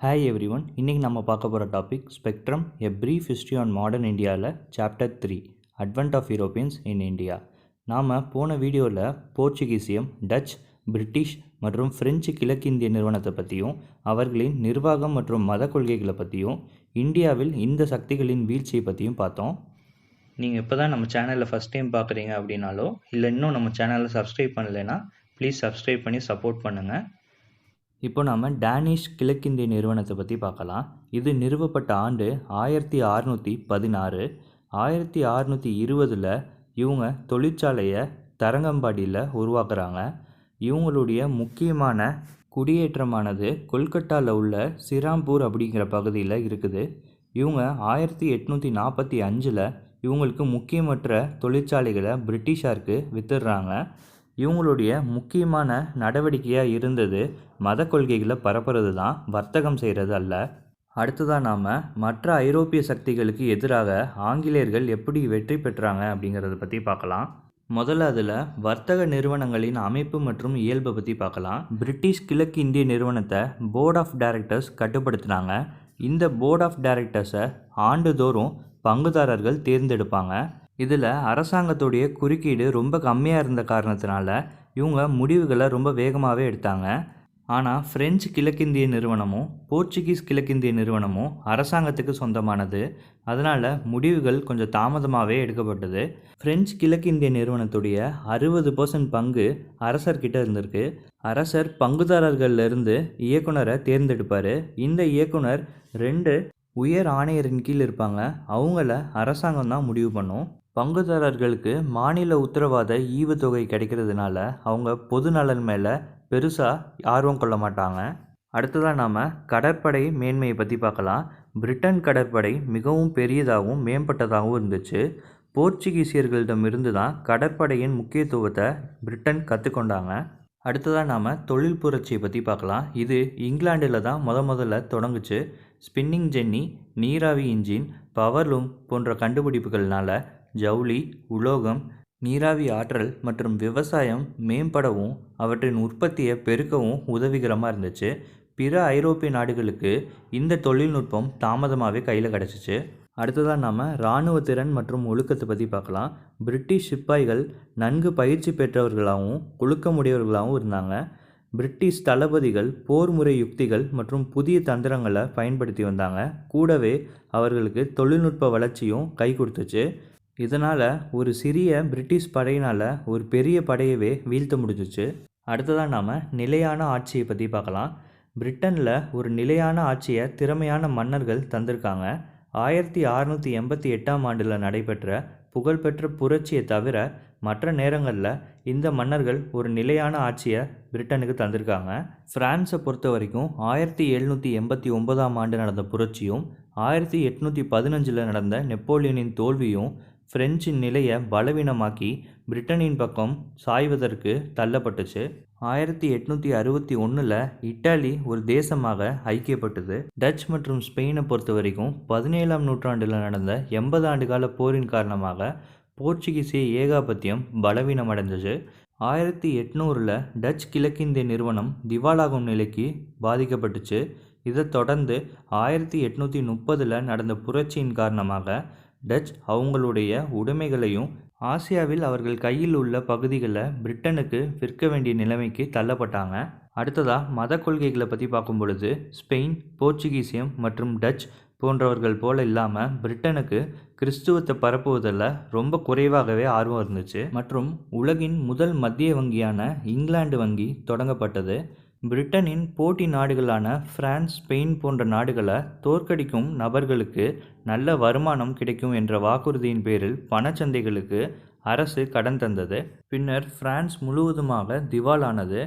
Hi every one இன்றைக்கி நம்ம பார்க்க போகிற topic spectrum a brief history on modern இந்தியாவில் chapter three advent of Europeans in India நாம் போன வீடியோவில் போர்ச்சுகீசியம் டச் பிரிட்டிஷ் மற்றும் பிரெஞ்சு கிழக்கிந்திய நிறுவனத்தை பற்றியும் அவர்களின் நிர்வாகம் மற்றும் மத கொள்கைகளை பற்றியும் இந்தியாவில் இந்த சக்திகளின் வீழ்ச்சியை பற்றியும் பார்த்தோம். நீங்கள் இப்போ தான் நம்ம சேனலில் ஃபஸ்ட் டைம் பார்க்குறீங்க அப்படின்னாலோ இல்லை இன்னும் நம்ம சேனலை சப்ஸ்கிரைப் பண்ணலைன்னா ப்ளீஸ் சப்ஸ்கிரைப் பண்ணி சப்போர்ட் பண்ணுங்கள் இப்போ நாம் டேனிஷ் கிழக்கிந்திய நிறுவனத்தை பற்றி பார்க்கலாம். இது நிறுவப்பட்ட ஆண்டு ஆயிரத்தி அறநூற்றி பதினாறு. ஆயிரத்தி அறநூற்றி இருபதில் இவங்க தொழிற்சாலையை தரங்கம்பாடியில் உருவாக்குறாங்க. இவங்களுடைய முக்கியமான குடியேற்றமானது கொல்கட்டாவில் உள்ள சிராம்பூர் அப்படிங்கிற பகுதியில் இருக்குது. இவங்க ஆயிரத்தி எட்நூற்றி நாற்பத்தி அஞ்சில் இவங்களுக்கு முக்கியமற்ற தொழிற்சாலைகளை பிரிட்டிஷாருக்கு வித்துடுறாங்க. இவங்களுடைய முக்கியமான நடவடிக்கையாக இருந்தது மத கொள்கைகளை பரப்புறது தான் வர்த்தகம் செய்கிறது அல்ல. அடுத்ததாக நாம் மற்ற ஐரோப்பிய சக்திகளுக்கு எதிராக ஆங்கிலேயர்கள் எப்படி வெற்றி பெற்றாங்க அப்படிங்கிறத பற்றி பார்க்கலாம். முதல்ல அதில் வர்த்தக நிறுவனங்களின் அமைப்பு மற்றும் இயல்பை பற்றி பார்க்கலாம். பிரிட்டிஷ் கிழக்கு இந்திய நிறுவனத்தை போர்ட் ஆஃப் டைரக்டர்ஸ் கட்டுப்படுத்தினாங்க. இந்த போர்ட் ஆஃப் டைரக்டர்ஸை ஆண்டுதோறும் பங்குதாரர்கள் தேர்ந்தெடுப்பாங்க. இதில் அரசாங்கத்துடைய குறுக்கீடு ரொம்ப கம்மியாக இருந்த காரணத்தினால இவங்க முடிவுகளை ரொம்ப வேகமாகவே எடுத்தாங்க. ஆனால் பிரெஞ்சு கிழக்கிந்திய நிறுவனமும் போர்ச்சுகீஸ் கிழக்கிந்திய நிறுவனமும் அரசாங்கத்துக்கு சொந்தமானது. அதனால் முடிவுகள் கொஞ்சம் தாமதமாகவே எடுக்கப்பட்டது. பிரெஞ்சு கிழக்கிந்திய நிறுவனத்துடைய அறுபது பர்சன்ட் பங்கு அரசர்கிட்ட இருந்திருக்கு. அரசர் பங்குதாரர்கள்லேருந்து இயக்குனரை தேர்ந்தெடுப்பார். இந்த இயக்குனர் ரெண்டு உயர் ஆணையரின் கீழ் இருப்பாங்க. அவங்கள அரசாங்கம் தான் முடிவு பண்ணும். பங்குதாரர்களுக்கு மாநில உத்தரவாத ஈவுத்தொகை கிடைக்கிறதுனால அவங்க பொது நலன் மேலே பெருசாக ஆர்வம் கொள்ள மாட்டாங்க. அடுத்ததாக நாம் கடற்படை மேன்மையை பற்றி பார்க்கலாம். பிரிட்டன் கடற்படை மிகவும் பெரியதாகவும் மேம்பட்டதாகவும் இருந்துச்சு. போர்ச்சுகீசியர்களிடமிருந்து தான் கடற்படையின் முக்கியத்துவத்தை பிரிட்டன் கற்றுக்கொண்டாங்க அடுத்ததாக நாம் தொழில் புரட்சியை பற்றி பார்க்கலாம். இது இங்கிலாண்டில் தான் முத முதல்ல தொடங்குச்சு. ஸ்பின்னிங் ஜென்னி நீராவி இன்ஜின் பவர்லூம் போன்ற கண்டுபிடிப்புகள்னால ஜவுளி உலோகம் நீராவி ஆற்றல் மற்றும் விவசாயம் மேம்படவும் அவற்றின் உற்பத்தியை பெருக்கவும் உதவிகரமாக இருந்துச்சு. பிற ஐரோப்பிய நாடுகளுக்கு இந்த தொழில்நுட்பம் தாமதமாகவே கையில் கிடச்சிச்சு. அடுத்ததாக நாம் இராணுவ திறன் மற்றும் ஒழுக்கத்தை பற்றி பார்க்கலாம். பிரிட்டிஷ் சிப்பாய்கள் நன்கு பயிற்சி பெற்றவர்களாகவும் ஒழுக்கமுடையவர்களாகவும் இருந்தாங்க. பிரிட்டிஷ் தளபதிகள் போர் முறை யுக்திகள் மற்றும் புதிய தந்திரங்களை பயன்படுத்தி வந்தாங்க. கூடவே அவர்களுக்கு தொழில்நுட்ப வளர்ச்சியும் கை கொடுத்துச்சு. இதனால் ஒரு சிறிய பிரிட்டிஷ் படையினால் ஒரு பெரிய படையவே வீழ்த்த முடிஞ்சிச்சு. அடுத்ததாக நாம் நிலையான ஆட்சியை பற்றி பார்க்கலாம். பிரிட்டனில் ஒரு நிலையான ஆட்சியை திறமையான மன்னர்கள் தந்திருக்காங்க. ஆயிரத்தி அறநூற்றி எண்பத்தி எட்டாம் ஆண்டில் நடைபெற்ற புகழ்பெற்ற புரட்சியை தவிர மற்ற நேரங்களில் இந்த மன்னர்கள் ஒரு நிலையான ஆட்சியை பிரிட்டனுக்கு தந்திருக்காங்க. ஃப்ரான்ஸை பொறுத்த வரைக்கும் ஆயிரத்தி எழுநூற்றி எண்பத்தி ஒன்பதாம் ஆண்டு நடந்த புரட்சியும் ஆயிரத்தி எட்நூற்றி பதினஞ்சில் நடந்த நெப்போலியனின் தோல்வியும் பிரெஞ்சின் நிலையை பலவீனமாக்கி பிரிட்டனின் பக்கம் சாய்வதற்கு தள்ளப்பட்டுச்சு. ஆயிரத்தி எட்நூற்றி அறுபத்தி ஒன்றில் இட்டாலி ஒரு தேசமாக ஐக்கியப்பட்டது. டச் மற்றும் ஸ்பெயினை பொறுத்த வரைக்கும் பதினேழாம் நூற்றாண்டில் நடந்த எண்பது ஆண்டுகால போரின் காரணமாக போர்ச்சுகீசிய ஏகாபத்தியம் பலவீனமடைந்தது. ஆயிரத்தி எட்நூறில் டச் கிழக்கிந்திய நிறுவனம் திவாலாகும் நிலைக்கு பாதிக்கப்பட்டுச்சு. இதைத் தொடர்ந்து ஆயிரத்தி எட்நூற்றி முப்பதில் நடந்த புரட்சியின் காரணமாக டச் அவங்களுடைய உடைமைகளையும் ஆசியாவில் அவர்கள் கையில் உள்ள பகுதிகளை பிரிட்டனுக்கு விற்க வேண்டிய நிலைமைக்கு தள்ளப்பட்டாங்க. அடுத்ததாக மத கொள்கைகளை பற்றி பார்க்கும் பொழுது ஸ்பெயின் போர்ச்சுகீசியம் மற்றும் டச் போன்றவர்கள் போல இல்லாமல் பிரிட்டனுக்கு கிறிஸ்துவத்தை பரப்புவதில் ரொம்ப குறைவாகவே ஆர்வம் இருந்துச்சு. மற்றும் உலகின் முதல் மத்திய வங்கியான இங்கிலாந்து வங்கி தொடங்கப்பட்டது. பிரிட்டனின் போட்டி நாடுகளான பிரான்ஸ் ஸ்பெயின் போன்ற நாடுகளை தோற்கடிக்கும் நபர்களுக்கு நல்ல வருமானம் கிடைக்கும் என்ற வாக்குறுதியின் பேரில் பணச்சந்தைகளுக்கு அரசு கடன் தந்தது. பின்னர் பிரான்ஸ் முழுவதுமாக திவாலானது.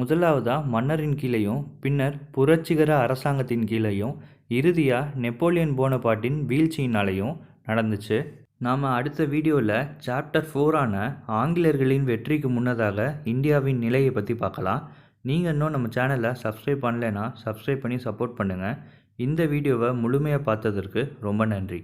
முதலாவதாக மன்னரின் கீழையும் பின்னர் புரட்சிகர அரசாங்கத்தின் கீழேயும் இறுதியாக நெப்போலியன் போனபாட்டின் வீழ்ச்சியினாலேயும் நடந்துச்சு. நாம் அடுத்த வீடியோவில் சாப்டர் ஃபோரான ஆங்கிலேயர்களின் வெற்றிக்கு முன்னதாக இந்தியாவின் நிலையை பற்றி பார்க்கலாம். நீங்கள் இன்னும் நம்ம சேனலை சப்ஸ்கிரைப் பண்ணலைன்னா சப்ஸ்கிரைப் பண்ணி சப்போர்ட் பண்ணுங்கள் இந்த வீடியோவை முழுமையாக பார்த்ததற்கு ரொம்ப நன்றி.